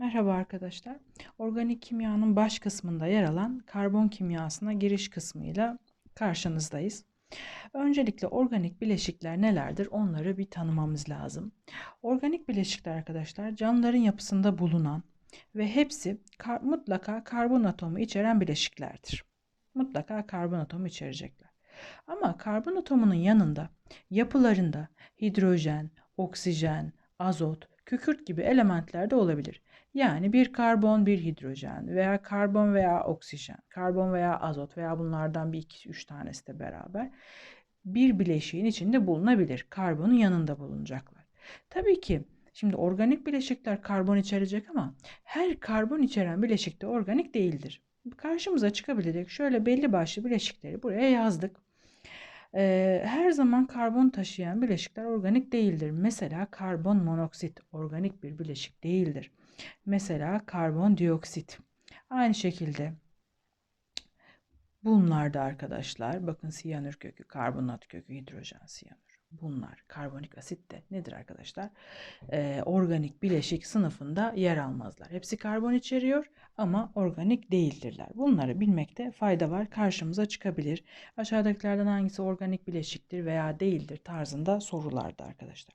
Merhaba arkadaşlar. Organik kimyanın baş kısmında yer alan karbon kimyasına giriş kısmıyla karşınızdayız. Öncelikle organik bileşikler nelerdir onları bir tanımamız lazım. Organik bileşikler arkadaşlar canlıların yapısında bulunan ve hepsi kar mutlaka karbon atomu içeren bileşiklerdir. Mutlaka karbon atomu içerecekler. Ama karbon atomunun yanında yapılarında hidrojen, oksijen, azot, kükürt gibi elementler de olabilir. Yani bir karbon, bir hidrojen veya karbon veya oksijen, karbon veya azot veya bunlardan bir iki üç tanesi de beraber bir bileşiğin içinde bulunabilir. Karbonun yanında bulunacaklar. Tabii ki şimdi organik bileşikler karbon içerecek ama her karbon içeren bileşik de organik değildir. Karşımıza çıkabilecek şöyle belli başlı bileşikleri buraya yazdık. Ee, her zaman karbon taşıyan bileşikler organik değildir. Mesela karbon monoksit organik bir bileşik değildir. Mesela karbondioksit. Aynı şekilde bunlar da arkadaşlar bakın siyanür kökü, karbonat kökü, hidrojen siyanür. Bunlar karbonik asit de nedir arkadaşlar? Ee, organik bileşik sınıfında yer almazlar. Hepsi karbon içeriyor ama organik değildirler. Bunları bilmekte fayda var. Karşımıza çıkabilir. Aşağıdakilerden hangisi organik bileşiktir veya değildir tarzında sorularda arkadaşlar.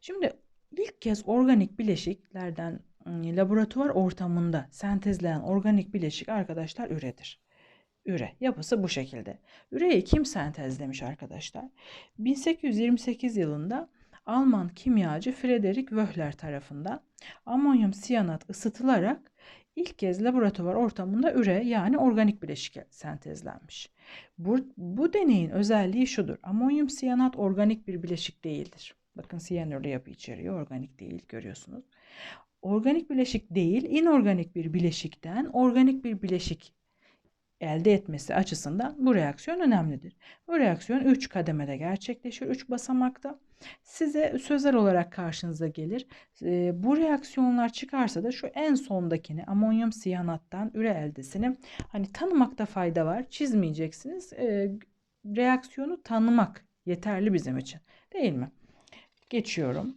Şimdi ilk kez organik bileşiklerden laboratuvar ortamında sentezlenen organik bileşik arkadaşlar üredir. Üre yapısı bu şekilde. Üreyi kim sentezlemiş arkadaşlar? 1828 yılında Alman kimyacı Friedrich Wöhler tarafından amonyum siyanat ısıtılarak ilk kez laboratuvar ortamında üre yani organik bileşik sentezlenmiş. Bu, bu deneyin özelliği şudur. Amonyum siyanat organik bir bileşik değildir. Bakın siyanürlü yapı içeriyor, organik değil görüyorsunuz organik bileşik değil, inorganik bir bileşikten organik bir bileşik elde etmesi açısından bu reaksiyon önemlidir. Bu reaksiyon 3 kademede gerçekleşir, 3 basamakta. Size sözel olarak karşınıza gelir. E, bu reaksiyonlar çıkarsa da şu en sondakini amonyum siyanattan üre eldesini hani tanımakta fayda var. Çizmeyeceksiniz. E, reaksiyonu tanımak yeterli bizim için. Değil mi? Geçiyorum.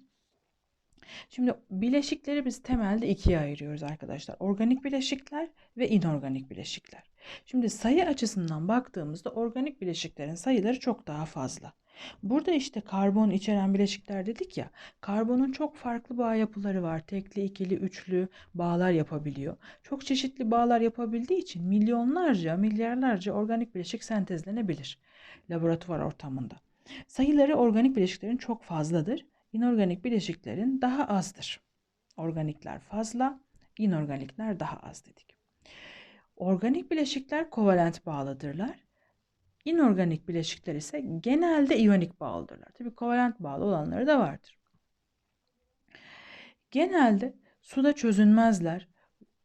Şimdi bileşikleri biz temelde ikiye ayırıyoruz arkadaşlar. Organik bileşikler ve inorganik bileşikler. Şimdi sayı açısından baktığımızda organik bileşiklerin sayıları çok daha fazla. Burada işte karbon içeren bileşikler dedik ya. Karbonun çok farklı bağ yapıları var. Tekli, ikili, üçlü bağlar yapabiliyor. Çok çeşitli bağlar yapabildiği için milyonlarca, milyarlarca organik bileşik sentezlenebilir laboratuvar ortamında. Sayıları organik bileşiklerin çok fazladır inorganik bileşiklerin daha azdır. Organikler fazla, inorganikler daha az dedik. Organik bileşikler kovalent bağlıdırlar. İnorganik bileşikler ise genelde iyonik bağlıdırlar. Tabi kovalent bağlı olanları da vardır. Genelde suda çözünmezler.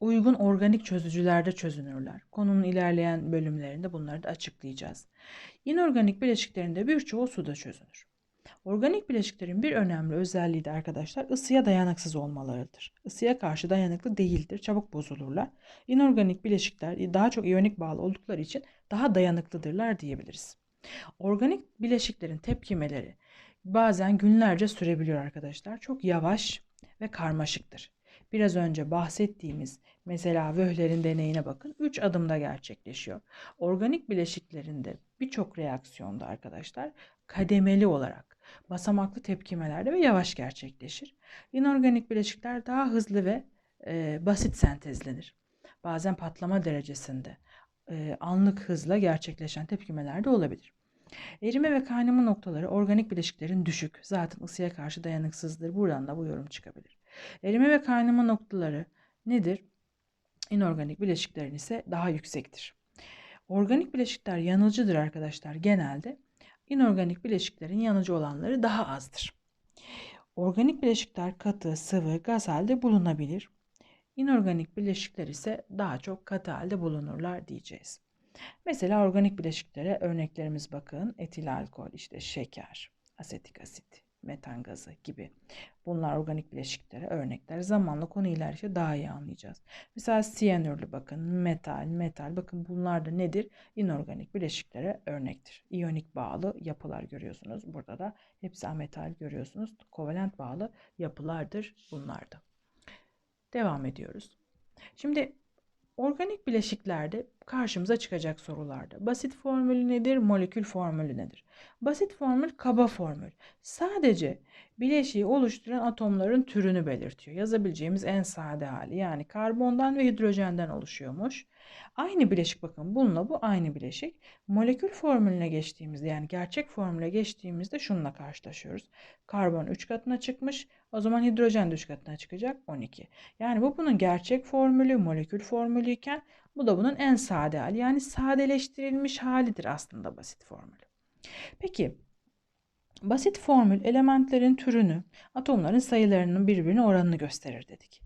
Uygun organik çözücülerde çözünürler. Konunun ilerleyen bölümlerinde bunları da açıklayacağız. İnorganik bileşiklerin de birçoğu suda çözünür. Organik bileşiklerin bir önemli özelliği de arkadaşlar ısıya dayanıksız olmalarıdır. Isıya karşı dayanıklı değildir, çabuk bozulurlar. İnorganik bileşikler daha çok iyonik bağlı oldukları için daha dayanıklıdırlar diyebiliriz. Organik bileşiklerin tepkimeleri bazen günlerce sürebiliyor arkadaşlar. Çok yavaş ve karmaşıktır. Biraz önce bahsettiğimiz mesela Vöhler'in deneyine bakın 3 adımda gerçekleşiyor. Organik bileşiklerinde birçok reaksiyonda arkadaşlar kademeli olarak basamaklı tepkimelerde ve yavaş gerçekleşir. İnorganik bileşikler daha hızlı ve e, basit sentezlenir. Bazen patlama derecesinde e, anlık hızla gerçekleşen tepkimeler de olabilir. Erime ve kaynama noktaları organik bileşiklerin düşük, zaten ısıya karşı dayanıksızdır. Buradan da bu yorum çıkabilir. Erime ve kaynama noktaları nedir? İnorganik bileşiklerin ise daha yüksektir. Organik bileşikler yanıcıdır arkadaşlar genelde. İnorganik bileşiklerin yanıcı olanları daha azdır. Organik bileşikler katı, sıvı, gaz halde bulunabilir. İnorganik bileşikler ise daha çok katı halde bulunurlar diyeceğiz. Mesela organik bileşiklere örneklerimiz bakın. Etil alkol, işte şeker, asetik asit, metan gazı gibi. Bunlar organik bileşiklere örnekler. Zamanla konu ilerledikçe daha iyi anlayacağız. Mesela siyanürlü bakın, metal, metal. Bakın bunlar da nedir? İnorganik bileşiklere örnektir. İyonik bağlı yapılar görüyorsunuz. Burada da hepsi ametal görüyorsunuz. Kovalent bağlı yapılardır bunlar da. Devam ediyoruz. Şimdi organik bileşiklerde karşımıza çıkacak sorularda basit formülü nedir, molekül formülü nedir? Basit formül kaba formül. Sadece bileşiği oluşturan atomların türünü belirtiyor. Yazabileceğimiz en sade hali yani karbondan ve hidrojenden oluşuyormuş. Aynı bileşik bakın bununla bu aynı bileşik. Molekül formülüne geçtiğimizde yani gerçek formüle geçtiğimizde şununla karşılaşıyoruz. Karbon 3 katına çıkmış. O zaman hidrojen de 3 katına çıkacak 12. Yani bu bunun gerçek formülü, molekül formülü iken bu da bunun en sade hali. Yani sadeleştirilmiş halidir aslında basit formülü. Peki basit formül elementlerin türünü, atomların sayılarının birbirine oranını gösterir dedik.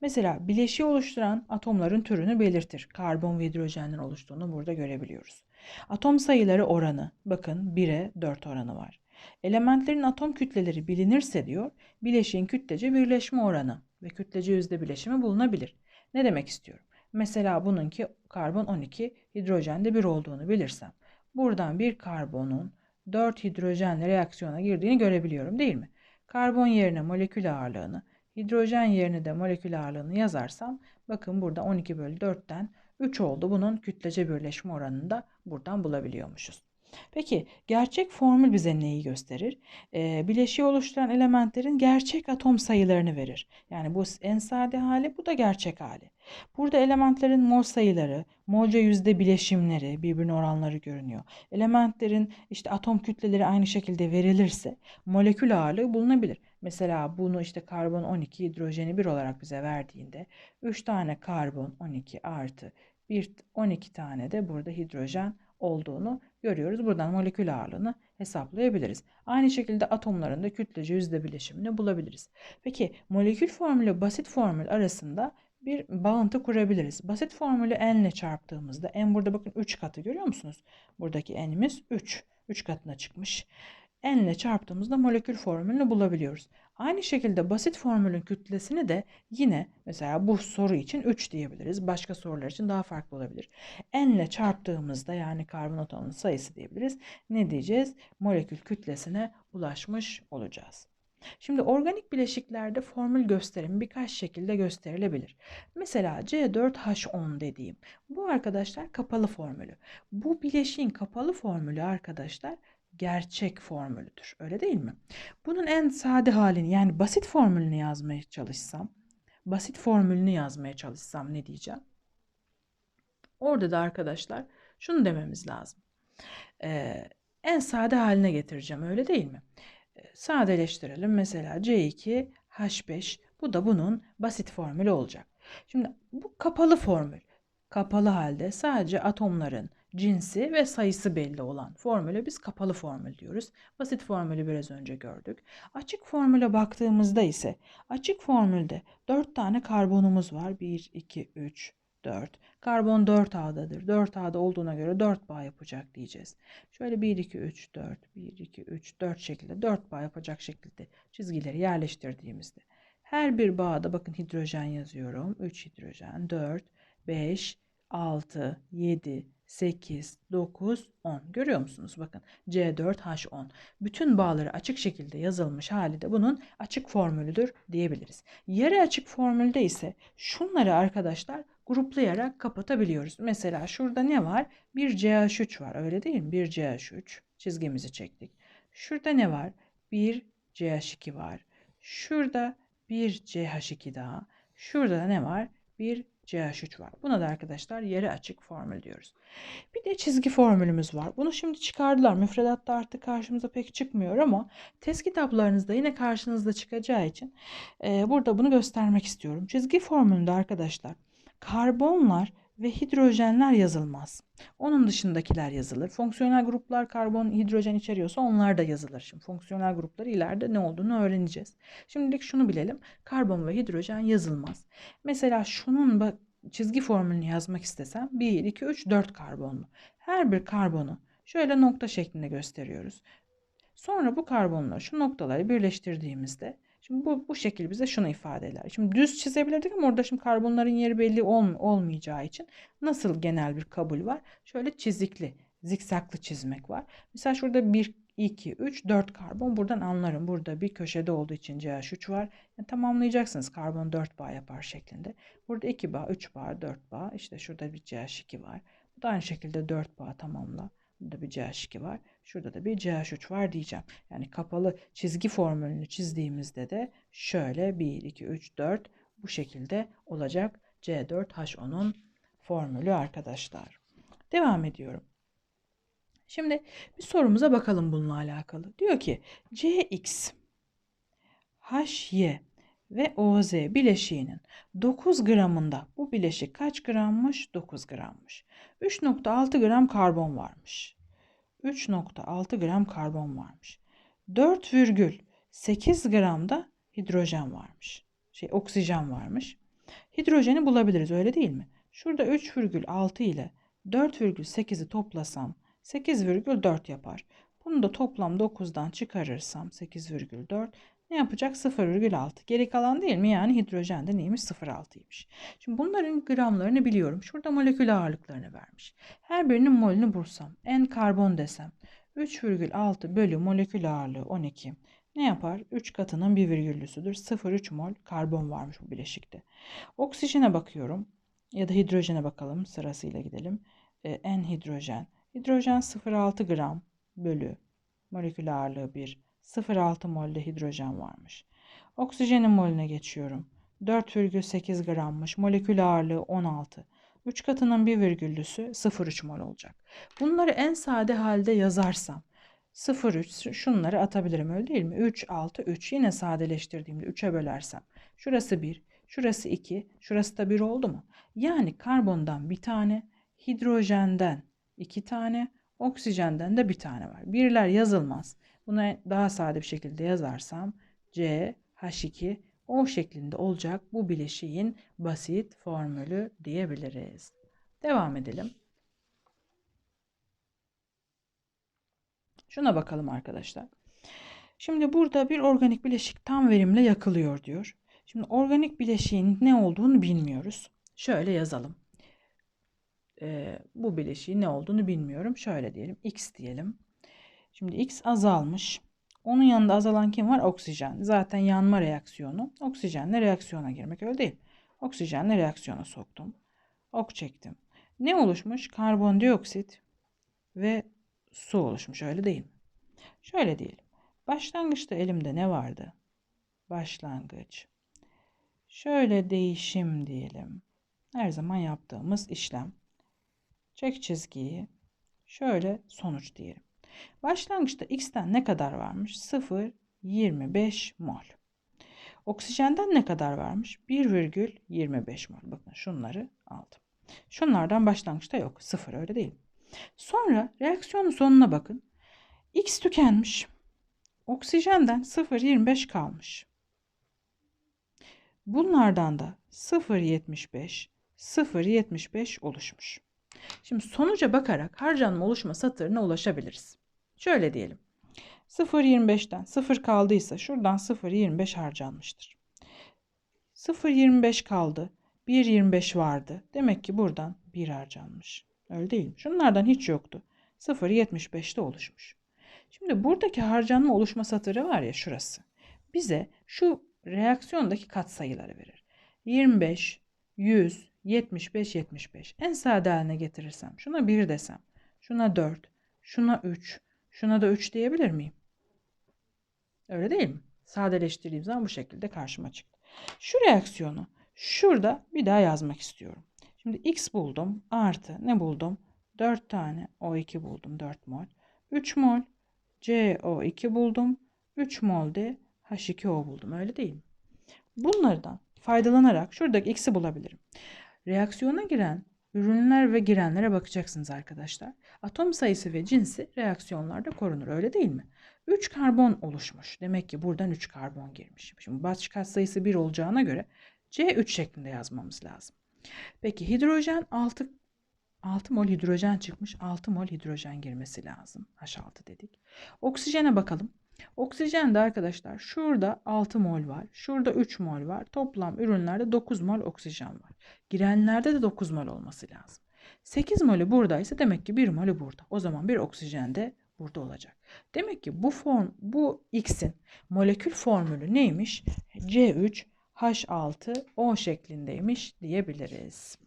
Mesela bileşiği oluşturan atomların türünü belirtir. Karbon ve hidrojenden oluştuğunu burada görebiliyoruz. Atom sayıları oranı, bakın 1'e 4 oranı var. Elementlerin atom kütleleri bilinirse diyor, bileşiğin kütlece birleşme oranı ve kütlece yüzde bileşimi bulunabilir. Ne demek istiyorum? Mesela bununki karbon 12, hidrojende 1 olduğunu bilirsem, buradan bir karbonun 4 hidrojenle reaksiyona girdiğini görebiliyorum değil mi? Karbon yerine molekül ağırlığını, hidrojen yerine de molekül ağırlığını yazarsam bakın burada 12 bölü 4'ten 3 oldu. Bunun kütlece birleşme oranını da buradan bulabiliyormuşuz. Peki gerçek formül bize neyi gösterir? E, bileşiği oluşturan elementlerin gerçek atom sayılarını verir. Yani bu en sade hali bu da gerçek hali. Burada elementlerin mol sayıları, molca yüzde bileşimleri, birbirine oranları görünüyor. Elementlerin işte atom kütleleri aynı şekilde verilirse molekül ağırlığı bulunabilir. Mesela bunu işte karbon 12, hidrojeni 1 olarak bize verdiğinde 3 tane karbon 12 artı 1 12 tane de burada hidrojen olduğunu görüyoruz. Buradan molekül ağırlığını hesaplayabiliriz. Aynı şekilde atomların da kütlece yüzde bileşimini bulabiliriz. Peki molekül formülü basit formül arasında bir bağıntı kurabiliriz. Basit formülü n ile çarptığımızda n burada bakın 3 katı görüyor musunuz? Buradaki n'imiz 3. 3 katına çıkmış n ile çarptığımızda molekül formülünü bulabiliyoruz. Aynı şekilde basit formülün kütlesini de yine mesela bu soru için 3 diyebiliriz. Başka sorular için daha farklı olabilir. N ile çarptığımızda yani karbon atomunun sayısı diyebiliriz. Ne diyeceğiz? Molekül kütlesine ulaşmış olacağız. Şimdi organik bileşiklerde formül gösterimi birkaç şekilde gösterilebilir. Mesela C4H10 dediğim bu arkadaşlar kapalı formülü. Bu bileşiğin kapalı formülü arkadaşlar gerçek formülüdür. Öyle değil mi? Bunun en sade halini yani basit formülünü yazmaya çalışsam, basit formülünü yazmaya çalışsam ne diyeceğim? Orada da arkadaşlar şunu dememiz lazım. Ee, en sade haline getireceğim öyle değil mi? Ee, sadeleştirelim. Mesela C2 H5 bu da bunun basit formülü olacak. Şimdi bu kapalı formül. Kapalı halde sadece atomların cinsi ve sayısı belli olan formüle biz kapalı formül diyoruz. Basit formülü biraz önce gördük. Açık formüle baktığımızda ise açık formülde 4 tane karbonumuz var. 1, 2, 3, 4. Karbon 4 A'dadır. 4 A'da olduğuna göre 4 bağ yapacak diyeceğiz. Şöyle 1, 2, 3, 4, 1, 2, 3, 4 şekilde 4 bağ yapacak şekilde çizgileri yerleştirdiğimizde her bir bağda bakın hidrojen yazıyorum. 3 hidrojen, 4, 5, 6, 7, 8, 9, 10. Görüyor musunuz? Bakın C4H10. Bütün bağları açık şekilde yazılmış hali de bunun açık formülüdür diyebiliriz. Yarı açık formülde ise şunları arkadaşlar gruplayarak kapatabiliyoruz. Mesela şurada ne var? Bir CH3 var öyle değil mi? Bir CH3 çizgimizi çektik. Şurada ne var? Bir CH2 var. Şurada bir CH2 daha. Şurada ne var? Bir CH3 var. Buna da arkadaşlar yarı açık formül diyoruz. Bir de çizgi formülümüz var. Bunu şimdi çıkardılar. Müfredatta artık karşımıza pek çıkmıyor ama test kitaplarınızda yine karşınızda çıkacağı için e, burada bunu göstermek istiyorum. Çizgi formülünde arkadaşlar karbonlar ve hidrojenler yazılmaz. Onun dışındakiler yazılır. Fonksiyonel gruplar karbon, hidrojen içeriyorsa onlar da yazılır. Şimdi fonksiyonel grupları ileride ne olduğunu öğreneceğiz. Şimdilik şunu bilelim. Karbon ve hidrojen yazılmaz. Mesela şunun çizgi formülünü yazmak istesem 1, 2, 3, 4 karbonlu. Her bir karbonu şöyle nokta şeklinde gösteriyoruz. Sonra bu karbonla şu noktaları birleştirdiğimizde Şimdi bu, bu şekil bize şunu ifade eder. Şimdi düz çizebilirdik ama orada şimdi karbonların yeri belli ol, olmayacağı için nasıl genel bir kabul var? Şöyle çizikli, zikzaklı çizmek var. Mesela şurada bir 2, 3, 4 karbon. Buradan anlarım. Burada bir köşede olduğu için CH3 var. Yani tamamlayacaksınız. Karbon 4 bağ yapar şeklinde. Burada 2 bağ, 3 bağ, 4 bağ. İşte şurada bir CH2 var. Bu da aynı şekilde 4 bağ tamamla. Burada bir CH2 var. Şurada da bir CH3 var diyeceğim. Yani kapalı çizgi formülünü çizdiğimizde de şöyle 1, 2, 3, 4 bu şekilde olacak C4H10'un formülü arkadaşlar. Devam ediyorum. Şimdi bir sorumuza bakalım bununla alakalı. Diyor ki CX, HY ve OZ bileşiğinin 9 gramında bu bileşik kaç grammış? 9 grammış. 3.6 gram karbon varmış. 3.6 gram karbon varmış. 4,8 gramda hidrojen varmış. Şey oksijen varmış. Hidrojeni bulabiliriz öyle değil mi? Şurada 3,6 ile 4,8'i toplasam 8,4 yapar. Bunu da toplam 9'dan çıkarırsam 8,4 ne yapacak? 0,6. Geri kalan değil mi? Yani hidrojen de neymiş? 0,6'ymış. Şimdi bunların gramlarını biliyorum. Şurada molekül ağırlıklarını vermiş. Her birinin molünü bulsam, n karbon desem 3,6 bölü molekül ağırlığı 12 ne yapar? 3 katının bir virgüllüsüdür. 0,3 mol karbon varmış bu bileşikte. Oksijene bakıyorum ya da hidrojene bakalım sırasıyla gidelim. E, n hidrojen. Hidrojen 0,6 gram bölü molekül ağırlığı 1. 0,6 molde hidrojen varmış. Oksijenin molüne geçiyorum. 4,8 grammış. Molekül ağırlığı 16. 3 katının bir virgüllüsü 0,3 mol olacak. Bunları en sade halde yazarsam 0,3 şunları atabilirim öyle değil mi? 3, 6, 3 yine sadeleştirdiğimde 3'e bölersem. Şurası 1, şurası 2, şurası da 1 oldu mu? Yani karbondan bir tane, hidrojenden iki tane, oksijenden de bir tane var. Birler yazılmaz. Bunu daha sade bir şekilde yazarsam C, H2, O şeklinde olacak bu bileşiğin basit formülü diyebiliriz. Devam edelim. Şuna bakalım arkadaşlar. Şimdi burada bir organik bileşik tam verimle yakılıyor diyor. Şimdi organik bileşiğin ne olduğunu bilmiyoruz. Şöyle yazalım e, bu bileşiğin ne olduğunu bilmiyorum. Şöyle diyelim x diyelim. Şimdi x azalmış. Onun yanında azalan kim var? Oksijen. Zaten yanma reaksiyonu. Oksijenle reaksiyona girmek öyle değil. Oksijenle reaksiyona soktum. Ok çektim. Ne oluşmuş? Karbondioksit ve su oluşmuş öyle değil mi? Şöyle diyelim. Başlangıçta elimde ne vardı? Başlangıç. Şöyle değişim diyelim. Her zaman yaptığımız işlem. Çek çizgiyi. Şöyle sonuç diyelim. Başlangıçta x'ten ne kadar varmış? 0,25 mol. Oksijenden ne kadar varmış? 1,25 mol. Bakın şunları aldım. Şunlardan başlangıçta yok. Sıfır öyle değil. Sonra reaksiyonun sonuna bakın. X tükenmiş. Oksijenden 0,25 kalmış. Bunlardan da 0,75, 0,75 oluşmuş. Şimdi sonuca bakarak harcanma oluşma satırına ulaşabiliriz. Şöyle diyelim. 0.25'ten 0 kaldıysa şuradan 0.25 harcanmıştır. 0.25 kaldı. 1.25 vardı. Demek ki buradan 1 harcanmış. Öyle değil mi? Şunlardan hiç yoktu. 0.75'te oluşmuş. Şimdi buradaki harcanma oluşma satırı var ya şurası. Bize şu reaksiyondaki katsayıları verir. 25, 100, 75 75. En sade haline getirirsem şuna 1 desem, şuna 4, şuna 3, şuna da 3 diyebilir miyim? Öyle değil mi? Sadeleştirdiğim zaman bu şekilde karşıma çıktı. Şu reaksiyonu şurada bir daha yazmak istiyorum. Şimdi x buldum artı ne buldum? 4 tane O2 buldum 4 mol. 3 mol CO2 buldum. 3 mol de H2O buldum öyle değil mi? Bunlardan faydalanarak şuradaki x'i bulabilirim. Reaksiyona giren ürünler ve girenlere bakacaksınız arkadaşlar. Atom sayısı ve cinsi reaksiyonlarda korunur öyle değil mi? 3 karbon oluşmuş. Demek ki buradan 3 karbon girmiş. Şimdi baş kat sayısı 1 olacağına göre C3 şeklinde yazmamız lazım. Peki hidrojen 6 6 mol hidrojen çıkmış. 6 mol hidrojen girmesi lazım. H6 dedik. Oksijene bakalım. Oksijen de arkadaşlar şurada 6 mol var. Şurada 3 mol var. Toplam ürünlerde 9 mol oksijen var. Girenlerde de 9 mol olması lazım. 8 molü buradaysa demek ki 1 molü burada. O zaman bir oksijen de burada olacak. Demek ki bu form bu X'in molekül formülü neymiş? C3H6O şeklindeymiş diyebiliriz.